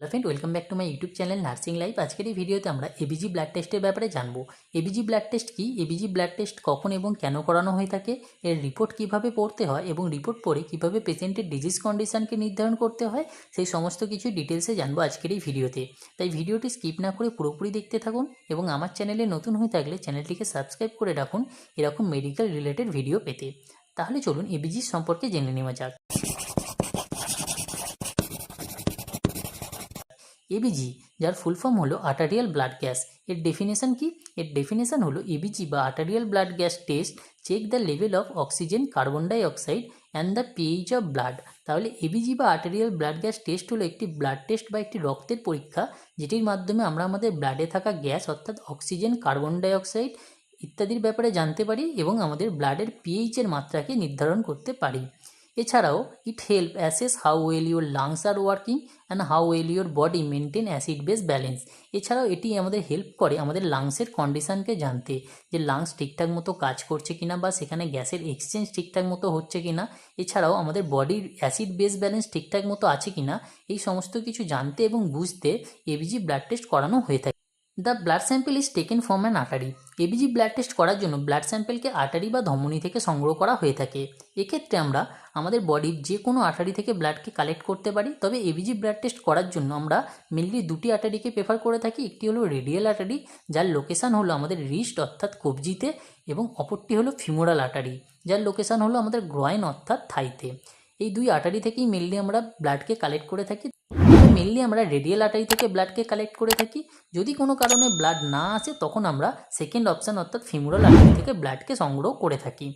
Hello friend welcome back to my YouTube channel nursing life আজকের এই ভিডিওতে আমরা এবিজি ব্লাড টেস্টের ব্যাপারে জানব। এবিজি ব্লাড টেস্ট কি? এবিজি ব্লাড টেস্ট কখন এবং কেন করানো হয়ে থাকে? এর রিপোর্ট কীভাবে পড়তে হয় এবং রিপোর্ট পড়ে কীভাবে পেশেন্টের ডিজিজ কন্ডিশনকে নির্ধারণ করতে হয়, সেই সমস্ত কিছু ডিটেলসে জানব আজকের এই ভিডিওতে তাই ভিডিওটি স্কিপ না করে পুরোপুরি দেখতে থাকুন এবং আমার চ্যানেলে নতুন হয়ে থাকলে চ্যানেলটিকে সাবস্ক্রাইব করে রাখুন, এরকম মেডিকেল রিলেটেড ভিডিও পেতে। তাহলে চলুন এবিজি সম্পর্কে জেনে নেওয়া যাক। এবিজি যার ফুল ফর্ম হলো আর্টারিয়াল ব্লাড গ্যাস এর ডেফিনেশন কি? এর ডেফিনেশন হলো এবিজি বা arterial blood gas test check the level of oxygen carbon dioxide and the pH of blood তাহলে এবিজি বা আর্টারিয়াল ব্লাড গ্যাস টেস্ট হলো একটি ব্লাড টেস্ট বা একটি রক্তের পরীক্ষা, যেটির মাধ্যমে আমরা আমাদের ব্লাডে থাকা গ্যাস অর্থাৎ অক্সিজেন কার্বন ডাই অক্সাইড ইত্যাদির ব্যাপারে জানতে পারি এবং আমাদের ব্লাডের পিএইচের মাত্রাকে নির্ধারণ করতে পারি। এছাড়াও it help assess how well your lungs are working and how well your body maintain acid base balance এছাড়াও, এটি আমাদের হেল্প করে আমাদের লাংসের কন্ডিশনকে জানতে, যে লাংস ঠিকঠাক মতো কাজ করছে কিনা বা সেখানে গ্যাসের এক্সচেঞ্জ ঠিকঠাক মতো হচ্ছে কিনা। এছাড়াও, আমাদের বডির অ্যাসিড বেস ব্যালেন্স ঠিকঠাক মতো আছে কিনা, এই সমস্ত কিছু জানতে এবং বুঝতে এবিজি ব্লাড টেস্ট করানো হয়ে থাকে। The blood sample is taken from an artery ABG blood test করার জন্য ব্লাড স্যাম্পেলকে আটারি বা ধমনী থেকে সংগ্রহ করা হয়ে থাকে। এক্ষেত্রে আমরা আমাদের বডির যে কোনো আটারি থেকে ব্লাডকে কালেক্ট করতে পারি। তবে এবিজি ব্লাড টেস্ট করার জন্য আমরা মেনলি দুটি আটারিকে প্রেফার করে থাকি। একটি হলো রেডিয়াল আটারি যার লোকেশান হলো আমাদের রিস্ট অর্থাৎ কবজিতে, এবং অপরটি হলো ফিমোরাল আটারি যার লোকেশান হলো আমাদের গ্রয়েন অর্থাৎ থাইতে এই দুই আটারি থেকেই মেনলি আমরা ব্লাডকে কালেক্ট করে থাকি। মেনলি আমরা রেডিয়াল আটারি থেকে ব্লাডকে কালেক্ট করে থাকি। যদি কোনো কারণে ব্লাড না আসে, তখন আমরা সেকেন্ড অপশান অর্থাৎ ফিমোরাল আটারি থেকে ব্লাডকে সংগ্রহ করে থাকি।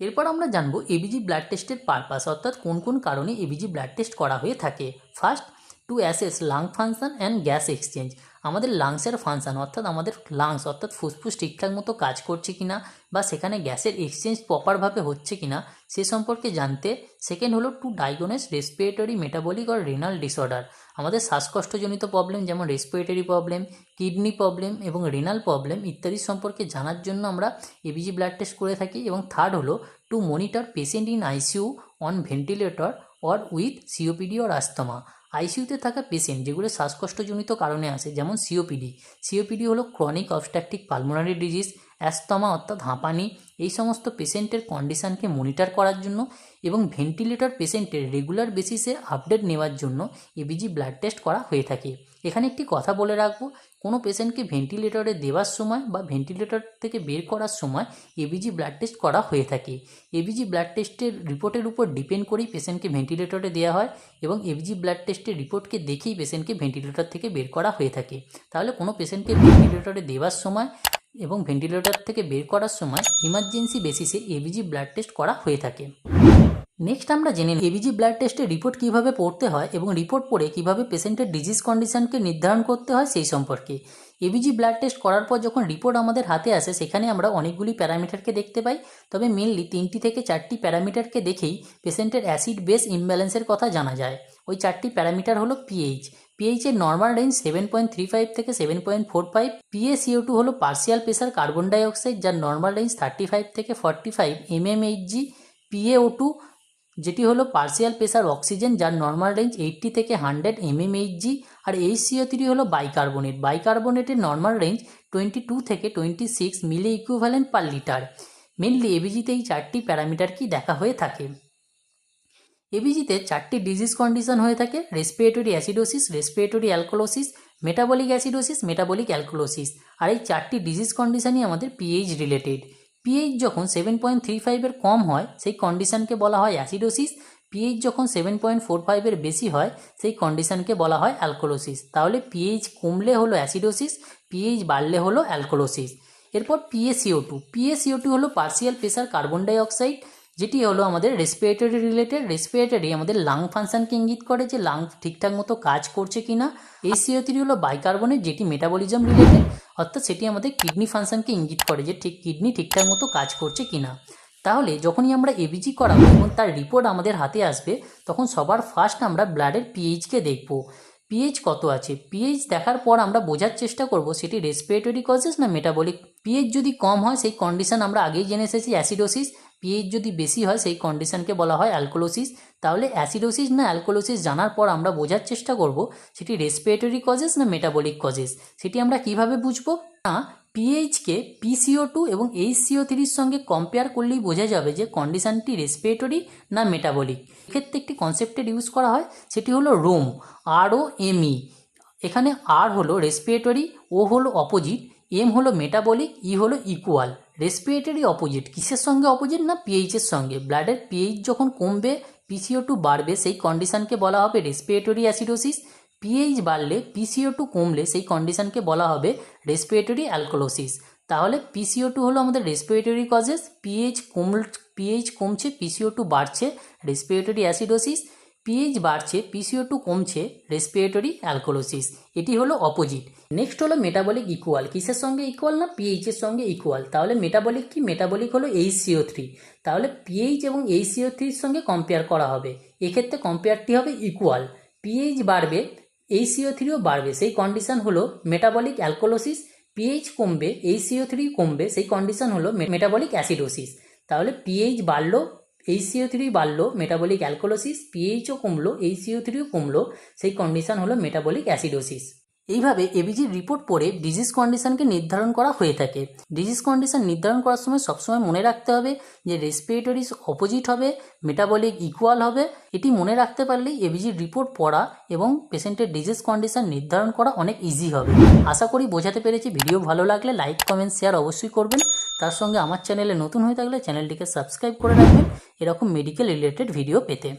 এরপর আমরা জানব এবিজি ব্লাড টেস্টের পারপাস অর্থাৎ কোন কোন কারণে এবিজি ব্লাড টেস্ট করা হয়ে থাকে। First to assess lung function and gas exchange আমাদের লাংসের ফাংশন অর্থাৎ আমাদের লাংস অর্থাৎ ফুসফুস ঠিকঠাক মতো কাজ করছে কিনা বা সেখানে গ্যাসের এক্সচেঞ্জ প্রপারভাবে হচ্ছে কিনা, সে সম্পর্কে জানতে সেকেন্ড হলো to diagnose respiratory metabolic or renal disorder আমাদের শ্বাসকষ্টজনিত প্রবলেম যেমন রেসপিরেটরি প্রবলেম কিডনি প্রবলেম এবং রেনাল প্রবলেম ইত্যাদি সম্পর্কে জানার জন্য আমরা এবিজি ব্লাড টেস্ট করে থাকি এবং থার্ড হলো to monitor patient in ICU on ventilator or with COPD or asthma আইসিইউতে থাকা পেশেন্ট যেগুলো শ্বাসকষ্টজনিত কারণে আসে যেমন সিওপিডি। সিওপিডি হলো chronic obstructive pulmonary disease asthma অর্থাৎ হাঁপানি। এই সমস্ত পেশেন্টের কন্ডিশানকে মনিটর করার জন্য এবং ভেন্টিলেটর পেশেন্টের রেগুলার বেসিসে আপডেট নেওয়ার জন্য এবিজি ব্লাড টেস্ট করা হয়ে থাকে। এখানে একটি কথা বলে রাখব, কোনো পেশেন্টকে ভেন্টিলেটরে দেওয়ার সময় বা ভেন্টিলেটর থেকে বের করার সময় এবিজি ব্লাড টেস্ট করা হয়ে থাকে। এবিজি ব্লাড টেস্টের রিপোর্টের উপর ডিপেন্ড করেই পেশেন্টকে ভেন্টিলেটরে দেওয়া হয় এবং এবিজি ব্লাড টেস্টের রিপোর্টকে দেখেই পেশেন্টকে ভেন্টিলেটর থেকে বের করা হয়ে থাকে। তাহলে কোনো পেশেন্টকে ভেন্টিলেটরে দেওয়ার সময় এবং ভেন্টিলেটর থেকে বের করার সময় ইমার্জেন্সি বেসিসে এবিজি ব্লাড টেস্ট করা হয়ে থাকে। নেক্সট আমরা জেনে এবিজি ব্লাড টেস্টের রিপোর্ট কীভাবে পড়তে হয় এবং রিপোর্ট পড়ে কীভাবে পেশেন্টের ডিজিজ কন্ডিশনকে নির্ধারণ করতে হয় সেই সম্পর্কে। এবিজি ব্লাড টেস্ট করার পর যখন রিপোর্ট আমাদের হাতে আসে, সেখানে আমরা অনেকগুলি প্যারামিটারকে দেখতে পাই। তবে মেনলি তিনটি থেকে চারটি প্যারামিটারকে দেখেই পেশেন্টের অ্যাসিড বেস ইমব্যালেন্সের কথা জানা যায়। ওই চারটি প্যারামিটার হলো পিএইচ পিএইচ এর normal range seven point three five থেকে seven point four five PaCO two হলো পার্সিয়াল প্রেসার কার্বন ডাইঅক্সাইড যার নর্মাল রেঞ্জ থার্টি ফাইভ থেকে forty five mmHg PaO two যেটি হলো পার্সিয়াল প্রেসার অক্সিজেন যার normal range eighty থেকে hundred mmHg আর H CO three হলো বাইকার্বনেট বাইকার্বনেটের নর্মাল রেঞ্জ টোয়েন্টি টু থেকে twenty six milli equivalent per litre mainly এবিজিতে এই চারটি প্যারামিটারকেই দেখা হয়ে থাকে? এবিজিতে চারটি ডিজিজ কন্ডিশন হয়ে থাকে। Respiratory acidosis respiratory alkalosis metabolic acidosis metabolic alkalosis আর এই চারটি ডিজিজ কন্ডিশনই আমাদের পিএইচ রিলেটেড পিএইচ যখন সেভেন পয়েন্ট থ্রি ফাইভের কম হয়, সেই কন্ডিশনকে বলা হয় অ্যাসিডোসিস পিএইচ যখন সেভেন পয়েন্ট ফোর ফাইভের বেশি হয়, সেই কন্ডিশনকে বলা হয় অ্যালকোলোসিস তাহলে পিএইচ কমলে হলো অ্যাসিডোসিস পিএইচ বাড়লে হলো অ্যালকোলোসিস এরপর পিএসিও টু পিএসিও টু হলো পার্সিয়াল প্রেসার কার্বন ডাইঅক্সাইড যেটি হলো আমাদের রেসপিরেটরি রিলেটেড রেসপিরেটরি আমাদের লাং ফাংশানকে ইঙ্গিত করে যে লাং ঠিকঠাক মতো কাজ করছে কি কিনা এই সিও থ্রি হলো বাইকার্বনেট যেটি মেটাবলিজম রিলেটেড অর্থাৎ সেটি আমাদের কিডনি ফাংশনকে ইঙ্গিত করে যে ঠিক কিডনি ঠিকঠাক মতো কাজ করছে কিনা। তাহলে যখনই আমরা এবিজি করাবো এবং তার রিপোর্ট আমাদের হাতে আসবে, তখন সবার ফার্স্ট আমরা ব্লাডের পিএইচকে দেখব। পিএইচ কত আছে? পিএইচ দেখার পর আমরা বোঝার চেষ্টা করব সেটি রেসপিরেটরি কজেস না মেটাবলিক পিএইচ যদি কম হয়, সেই কন্ডিশন আমরা আগেই জেনে এসেছি অ্যাসিডোসিস পিএইচ যদি বেশি হয়, সেই কন্ডিশনকে বলা হয় অ্যালকোলোসিস তাহলে অ্যাসিডোসিস না অ্যালকোলোসিস জানার পর আমরা বোঝার চেষ্টা করব, সেটি রেসপিরেটরি কজেস না মেটাবলিক কজেস সেটি আমরা কীভাবে বুঝব? না পিএইচকে পিসিও টু এবং এইচসিও থ্রির সঙ্গে কম্পেয়ার করলেই বোঝা যাবে যে কন্ডিশনটি রেসপিরেটরি না মেটাবলিক এক্ষেত্রে একটি কনসেপ্টের ইউজ করা হয়, সেটি হলো রোম আর ও এমই এখানে আর হলো রেসপিরেটরি ও হলো অপোজিট এম হলো মেটাবলিক ই হলো ইকুয়াল রেসপিরেটরি অপোজিট কিসের সঙ্গে অপোজিট না পিএইচের সঙ্গে? ব্লাডের পিএইচ যখন কমবে পিসিও টু বাড়বে, সেই কন্ডিশনকে বলা হবে রেসপিরেটরি অ্যাসিডোসিস পিএইচ বাড়লে পিসিও টু কমলে, সেই কন্ডিশনকে বলা হবে রেসপিরেটরি অ্যালকোলোসিস তাহলে পিসিও টু হলো আমাদের রেসপিরেটরি কজেস পিএইচ কম পিএইচ কমছে পিসিও টু বাড়ছে রেসপিরেটরি অ্যাসিডোসিস পিএইচ বাড়ছে পিসিও টু কমছে রেসপিরেটরি অ্যালকোলোসিস এটি হলো অপোজিট নেক্সট হলো মেটাবলিক ইকুয়াল কিসের সঙ্গে ইকুয়াল না পিএইচ এর সঙ্গে ইকুয়াল তাহলে মেটাবলিক কি? মেটাবলিক হলো এইচসিও থ্রি তাহলে পিএইচ এবং এইচসিও থ্রির সঙ্গে কম্পেয়ার করা হবে। এক্ষেত্রে কম্পেয়ারটি হবে ইকুয়াল পিএইচ বাড়বে এইচসিও থ্রিও বাড়বে। সেই কন্ডিশন হলো মেটাবলিক অ্যালকোলোসিস পিএইচ কমবে এইচসিও থ্রি কমবে। সেই কন্ডিশন হলো মেটাবলিক অ্যাসিডোসিস তাহলে পিএইচ বাড়লো এইচসিও থ্রি বাড়লো মেটাবলিক অ্যালকোলোসিস পিএইচও কমলো এইচসিও থ্রিও কমলো, সেই কন্ডিশন হলো মেটাবলিক অ্যাসিডোসিস এইভাবে এবিজির রিপোর্ট পড়ে ডিজিজ কন্ডিশনকে নির্ধারণ করা হয়ে থাকে। ডিজিজ কন্ডিশন নির্ধারণ করার সময় সবসময় মনে রাখতে হবে যে রেসপিরেটরি অপোজিট হবে মেটাবলিক ইকুয়াল হবে। এটি মনে রাখতে পারলেই এবিজির রিপোর্ট পড়া এবং পেশেন্টের ডিজিজ কন্ডিশন নির্ধারণ করা অনেক ইজি হবে। আশা করি বোঝাতে পেরেছি। ভিডিও ভালো লাগলে লাইক কমেন্ট শেয়ার অবশ্যই করবেন। তার সঙ্গে আমার চ্যানেলে নতুন হয়ে থাকলে চ্যানেলটিকে সাবস্ক্রাইব করে রাখবেন, এরকম মেডিকেল রিলেটেড ভিডিও পেতে।